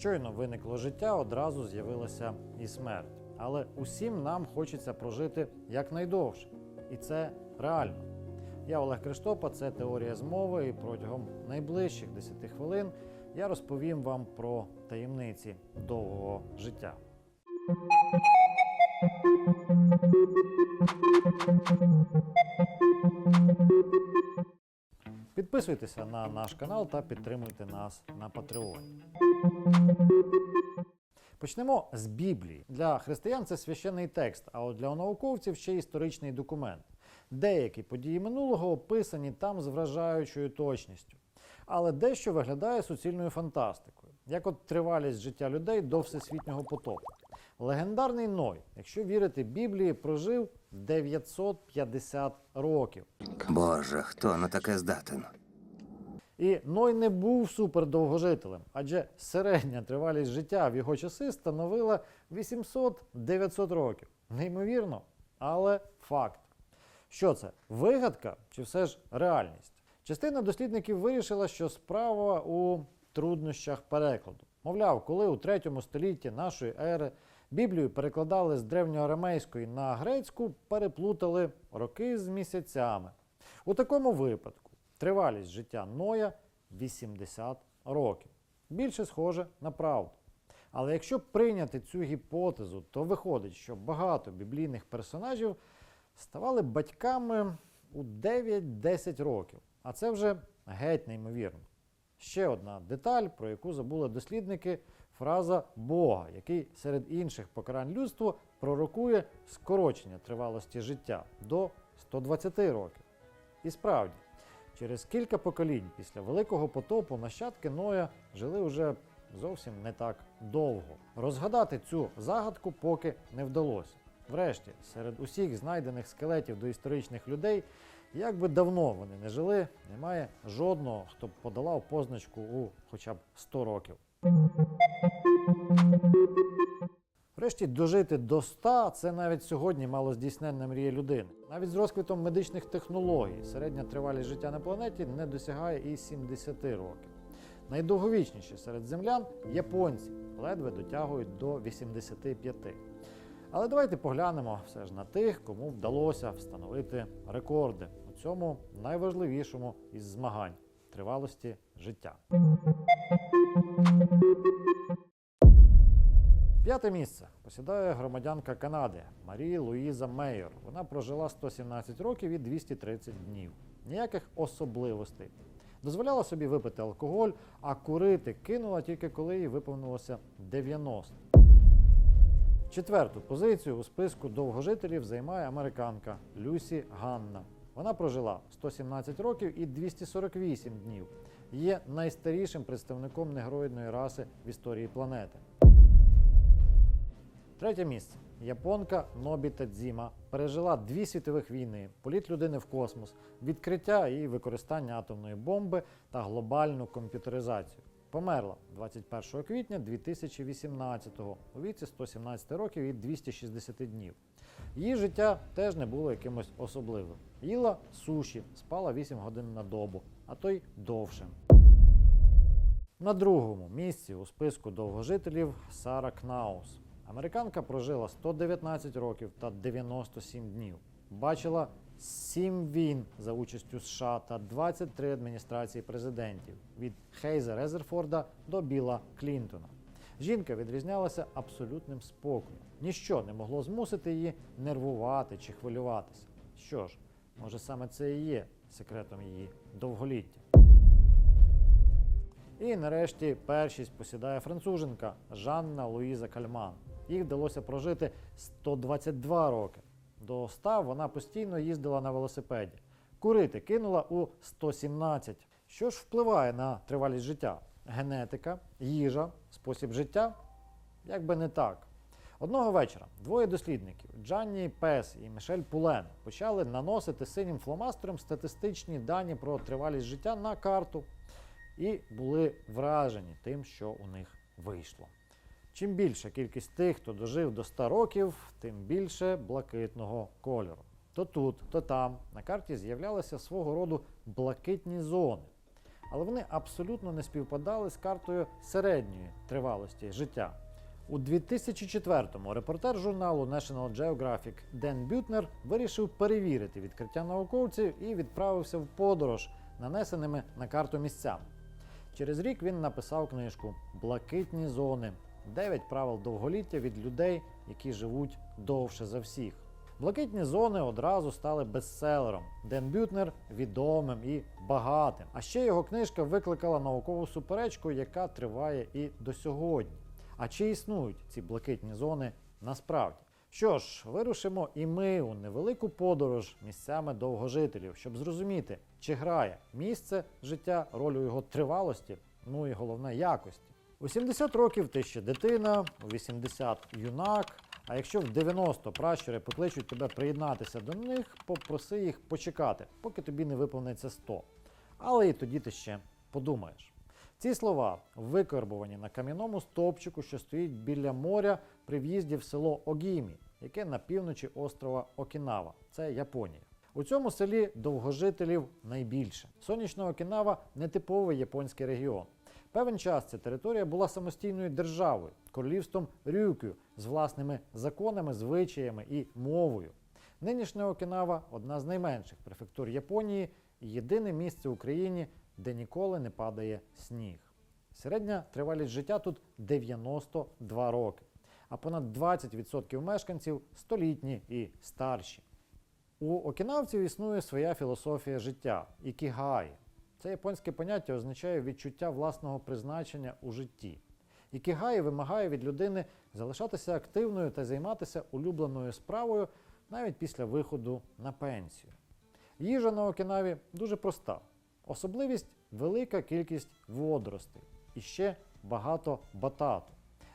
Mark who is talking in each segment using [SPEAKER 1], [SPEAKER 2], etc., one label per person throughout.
[SPEAKER 1] Щойно виникло життя, одразу з'явилася і смерть. Але усім нам хочеться прожити якнайдовше. І це реально. Я Олег Криштопа, це теорія змови, і протягом найближчих 10 хвилин я розповім вам про таємниці довгого життя. Підписуйтеся на наш канал та підтримуйте нас на Патреоні. Почнемо з Біблії. Для християн це священний текст, а от для науковців ще історичний документ. Деякі події минулого описані там з вражаючою точністю. Але дещо виглядає суцільною фантастикою, як от тривалість життя людей до всесвітнього потопу. Легендарний Ной, якщо вірити Біблії, прожив 950 років.
[SPEAKER 2] Боже, хто на таке здатен?
[SPEAKER 1] І Ной не був супердовгожителем, адже середня тривалість життя в його часи становила 800-900 років. Неймовірно, але факт. Що це? Вигадка чи все ж реальність? Частина дослідників вирішила, що справа у труднощах перекладу. Мовляв, коли у 3 столітті нашої ери Біблію перекладали з древньоарамейської на грецьку, переплутали роки з місяцями. У такому випадку тривалість життя Ноя 80 років. Більше схоже на правду. Але якщо прийняти цю гіпотезу, то виходить, що багато біблійних персонажів ставали батьками у 9-10 років. А це вже геть неймовірно. Ще одна деталь, про яку забули дослідники, фраза Бога, який серед інших покарань людству пророкує скорочення тривалості життя до 120 років. І справді, через кілька поколінь після Великого потопу нащадки Ноя жили уже зовсім не так довго. Розгадати цю загадку поки не вдалося. Врешті, серед усіх знайдених скелетів доісторичних людей, як би давно вони не жили, немає жодного, хто б подолав позначку у хоча б 100 років. Врешті дожити до 100 – це навіть сьогодні малоздійсненна мрія людини. Навіть з розквітом медичних технологій середня тривалість життя на планеті не досягає і 70 років. Найдовговічніші серед землян японці ледве дотягують до 85. Але давайте поглянемо все ж на тих, кому вдалося встановити рекорди у цьому найважливішому із змагань тривалості життя. П'яте місце посідає громадянка Канади Марі Луїза Мейер. Вона прожила 117 років і 230 днів. Ніяких особливостей. Дозволяла собі випити алкоголь, а курити кинула тільки коли їй виповнилося 90. Четверту позицію у списку довгожителів займає американка Люсі Ганна. Вона прожила 117 років і 248 днів. Є найстарішим представником негроїдної раси в історії планети. Третє місце. Японка Нобі Тадзіма пережила дві світових війни, політ людини в космос, відкриття і використання атомної бомби та глобальну комп'ютеризацію. Померла 21 квітня 2018-го у віці 117 років і 260 днів. Її життя теж не було якимось особливим. Їла суші, спала 8 годин на добу, а то й довше. На другому місці у списку довгожителів Сара Кнаус. Американка прожила 119 років та 97 днів. Бачила 7 війн за участю США та 23 адміністрації президентів від Хейза Резерфорда до Біла Клінтона. Жінка відрізнялася абсолютним спокоєм. Ніщо не могло змусити її нервувати чи хвилюватися. Що ж, може саме це і є секретом її довголіття. І нарешті першість посідає француженка Жанна Луїза Кальман. Їй вдалося прожити 122 роки. До 100 вона постійно їздила на велосипеді. Курити кинула у 117. Що ж впливає на тривалість життя? Генетика, їжа, спосіб життя? Як би не так. Одного вечора двоє дослідників Джанні Пес і Мішель Пулен почали наносити синім фломастером статистичні дані про тривалість життя на карту і були вражені тим, що у них вийшло. Чим більша кількість тих, хто дожив до 100 років, тим більше блакитного кольору. То тут, то там на карті з'являлися свого роду блакитні зони. але вони абсолютно не співпадали з картою середньої тривалості життя. У 2004-му репортер журналу National Geographic Ден Бютнер вирішив перевірити відкриття науковців і відправився в подорож, нанесеними на карту місцями. Через рік він написав книжку Блакитні зони. Дев'ять правил довголіття від людей, які живуть довше за всіх. Блакитні зони одразу стали бестселером. Ден Бютнер відомим і багатим. А ще його книжка викликала наукову суперечку, яка триває і до сьогодні. А чи існують ці блакитні зони насправді? Що ж, вирушимо і ми у невелику подорож місцями довгожителів, щоб зрозуміти, чи грає місце життя роль у його тривалості, ну і головне якості. У 70 років ти ще дитина, у 80 юнак. А якщо в 90 пращури покличуть тебе приєднатися до них, попроси їх почекати, поки тобі не виповниться 100. Але і тоді ти ще подумаєш. Ці слова викарбувані на кам'яному стовпчику, що стоїть біля моря при в'їзді в село Огімі, яке на півночі острова Окінава. Це Японія. У цьому селі довгожителів найбільше. Сонячна Окінава нетиповий японський регіон. Певен час ця територія була самостійною державою, королівством Рюкю з власними законами, звичаями і мовою. Нинішня Окінава одна з найменших префектур Японії і єдине місце в Україні, де ніколи не падає сніг. Середня тривалість життя тут 92 роки, а понад 20% мешканців столітні і старші. У окінавців існує своя філософія життя ікігаї. Це японське поняття означає відчуття власного призначення у житті. Ікігаї вимагає від людини залишатися активною та займатися улюбленою справою навіть після виходу на пенсію. Їжа на Окінаві дуже проста. Особливість велика кількість водоростей і ще багато батату,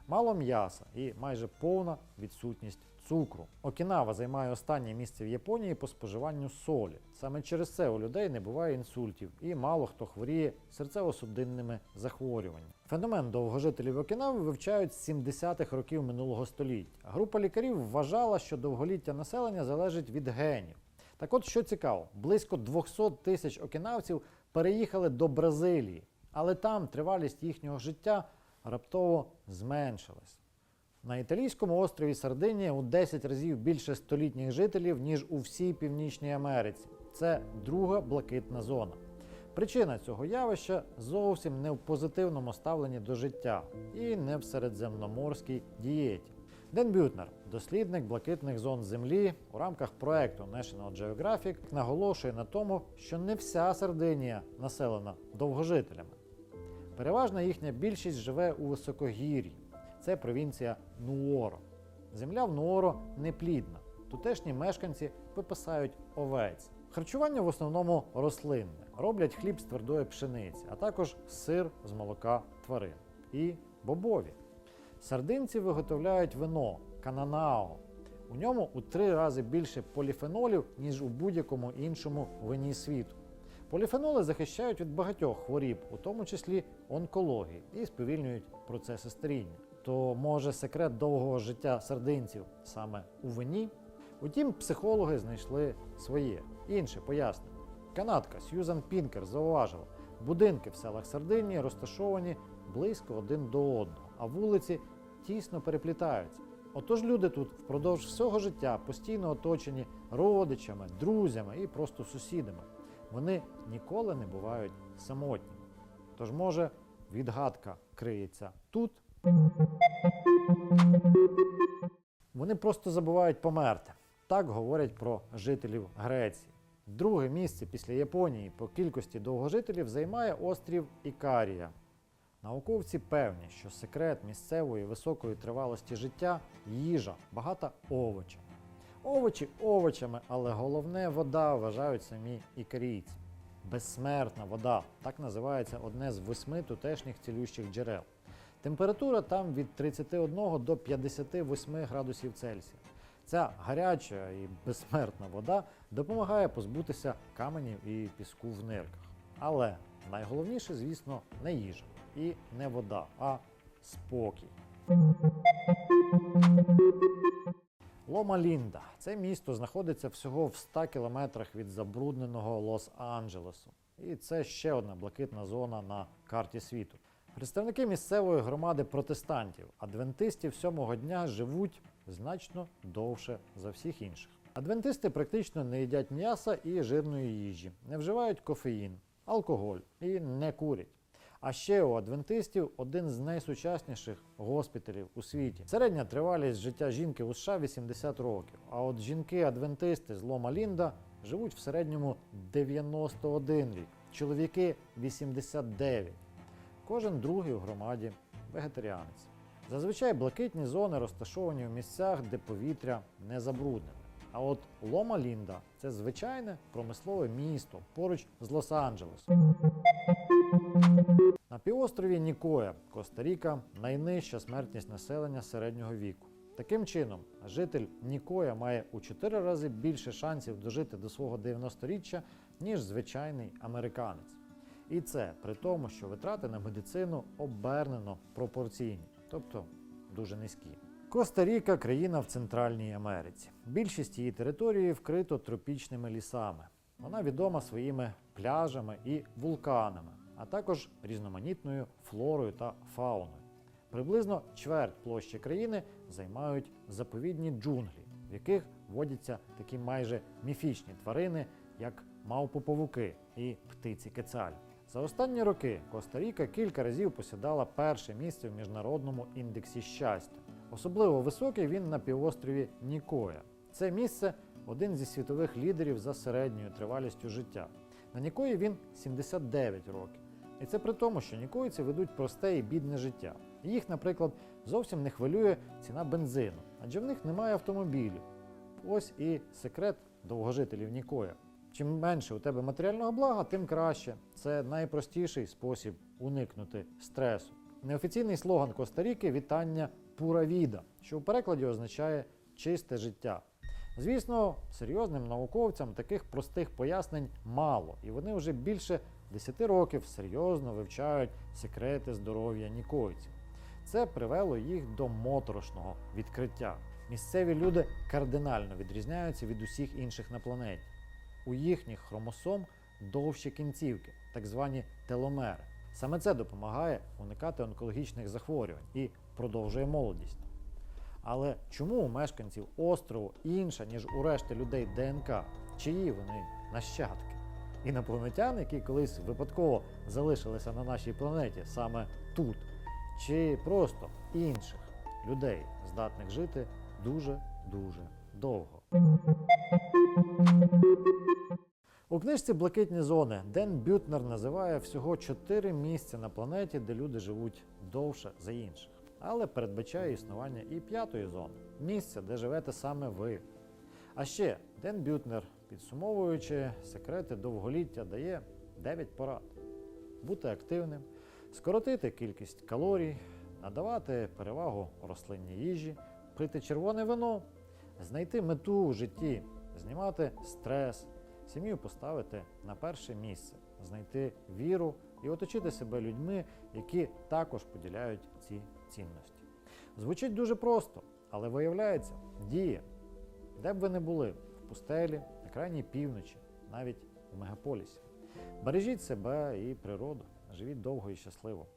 [SPEAKER 1] мало м'яса і майже повна відсутність цукру. Окінава займає останнє місце в Японії по споживанню солі. Саме через це у людей не буває інсультів і мало хто хворіє серцево-судинними захворюваннями. Феномен довгожителів Окінави вивчають з 70-х років минулого століття. Група лікарів вважала, що довголіття населення залежить від генів. Так от що цікаво, близько 200 тисяч окінавців переїхали до Бразилії, але там тривалість їхнього життя раптово зменшилась. На італійському острові Сардинія у 10 разів більше столітніх жителів, ніж у всій Північній Америці. Це друга блакитна зона. Причина цього явища зовсім не в позитивному ставленні до життя і не в середземноморській дієті. Ден Бютнер, дослідник блакитних зон Землі, у рамках проекту National Geographic наголошує на тому, що не вся Сардинія населена довгожителями. Переважна їхня більшість живе у високогір'ї. Це провінція Нуоро. Земля в Нуоро неплідна. Тутешні мешканці випасають овець. Харчування в основному рослинне. Роблять хліб з твердої пшениці, а також сир з молока тварин і бобові. Сардинці виготовляють вино кананао. У ньому у три рази більше поліфенолів, ніж у будь-якому іншому вині світу. Поліфеноли захищають від багатьох хворіб, у тому числі онкології, і сповільнюють процеси старіння. То може секрет довгого життя сардинців саме у вині? Утім, психологи знайшли своє інше пояснення. Канадка Сьюзан Пінкер зауважила, будинки в селах Сардинії розташовані близько один до одного, а вулиці тісно переплітаються. Отож люди тут впродовж всього життя постійно оточені родичами, друзями і просто сусідами. Вони ніколи не бувають самотніми. Тож, може, відгадка криється тут. Вони просто забувають померти. Так говорять про жителів Греції. Друге місце після Японії по кількості довгожителів займає острів Ікарія. Науковці певні, що секрет місцевої високої тривалості життя їжа, багата овочами. Овочі овочами, але головне вода вважають самі ікарійці. Безсмертна вода так називається одне з восьми тутешніх цілющих джерел. Температура там від 31 до 58 градусів Цельсія. Ця гаряча і безсмертна вода допомагає позбутися каменів і піску в нирках. Але найголовніше, звісно, не їжа і не вода, а спокій. Лома Лінда. Це місто знаходиться всього в 100 кілометрах від забрудненого Лос-Анджелесу. І це ще одна блакитна зона на карті світу. Представники місцевої громади протестантів, адвентистів сьомого дня живуть значно довше за всіх інших. Адвентисти практично не їдять м'яса і жирної їжі, не вживають кофеїн, алкоголь і не курять. А ще у адвентистів один з найсучасніших госпіталів у світі. Середня тривалість життя жінки у США 80 років. А от жінки-адвентисти з Лома Лінда живуть в середньому 91 рік, чоловіки 89. Кожен другий у громаді вегетаріанець. Зазвичай блакитні зони розташовані в місцях, де повітря не забруднене. А от Лома Лінда це звичайне промислове місто поруч з Лос-Анджелесом. На півострові Нікоя, Коста-Ріка, найнижча смертність населення середнього віку. Таким чином, житель Нікоя має у 4 рази більше шансів дожити до свого 90-річчя, ніж звичайний американець. І це при тому, що витрати на медицину обернено пропорційні, тобто дуже низькі. Коста-Ріка країна в Центральній Америці. Більшість її території вкрито тропічними лісами. Вона відома своїми пляжами і вулканами, а також різноманітною флорою та фауною. Приблизно чверть площі країни займають заповідні джунглі, в яких водяться такі майже міфічні тварини, як мавпоповуки і птиці кецаль. За останні роки Коста-Ріка кілька разів посідала перше місце в міжнародному індексі щастя. Особливо високий він на півострові Нікоя. Це місце один зі світових лідерів за середньою тривалістю життя. На Нікої він 79 років. І це при тому, що нікойці ведуть просте і бідне життя. Їх, наприклад, зовсім не хвилює ціна бензину, адже в них немає автомобілів. Ось і секрет довгожителів Нікоя. Чим менше у тебе матеріального блага, тим краще. Це найпростіший спосіб уникнути стресу. Неофіційний слоган Коста-Ріки вітання Пура Віда, що в перекладі означає чисте життя. Звісно, серйозним науковцям таких простих пояснень мало, і вони вже більше 10 років серйозно вивчають секрети здоров'я нікойців. Це привело їх до моторошного відкриття. Місцеві люди кардинально відрізняються від усіх інших на планеті. У їхніх хромосом довші кінцівки, так звані теломери. Саме це допомагає уникати онкологічних захворювань і продовжує молодість. Але чому у мешканців острову інша, ніж у решти людей ДНК? Чиї вони нащадки? Інопланетян, які колись випадково залишилися на нашій планеті саме тут, чи просто інших людей, здатних жити дуже-дуже довго. У книжці Блакитні зони Ден Бютнер називає всього чотири місця на планеті, де люди живуть довше за інших, але передбачає існування і п'ятої зони місця, де живете саме ви. А ще Ден Бютнер, підсумовуючи секрети довголіття, дає 9 порад: бути активним, скоротити кількість калорій, надавати перевагу рослинній їжі, пити червоне вино, знайти мету у житті, знімати стрес, сім'ю поставити на перше місце, знайти віру і оточити себе людьми, які також поділяють ці цінності. Звучить дуже просто, але виявляється, діє. Де б ви не були, в пустелі, на крайній півночі, навіть в мегаполісі. Бережіть себе і природу, живіть довго і щасливо.